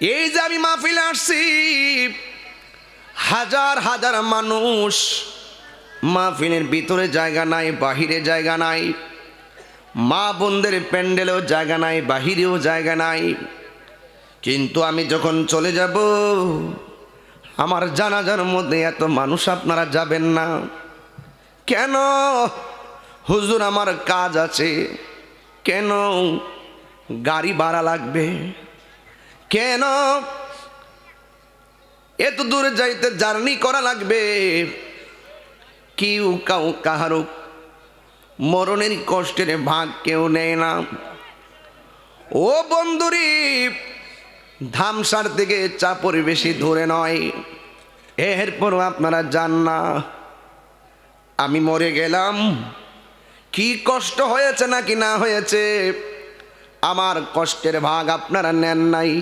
এই যে আমি মাহফিলে আসছি, হাজার হাজার মানুষ মাহফিলের ভিতরে জায়গা নাই, বাহিরে জায়গা নাই, মা বোনদের প্যান্ডেলেও জায়গা নাই, বাহিরেও জায়গা নাই। কিন্তু আমি যখন চলে যাব, আমার জানাজার মধ্যে এত মানুষ আপনারা যাবেন না। কেন? হুজুর, আমার কাজ আছে। কেন? গাড়ি ভাড়া লাগবে। কেন? এত দূরে যাইতে জার্নি করা লাগবে। কেউ কাউ কাহারও মরণের কষ্টের ভাগ কেউ নেয় না। ও বন্ধুরি, ধামসার থেকে চাপড় বেশি দূরে নয়। এরপরও আপনারা যান না। আমি মরে গেলাম। কি কষ্ট হয়েছে নাকি না হয়েছে? আমার কষ্টের ভাগ আপনারা নেন নাই।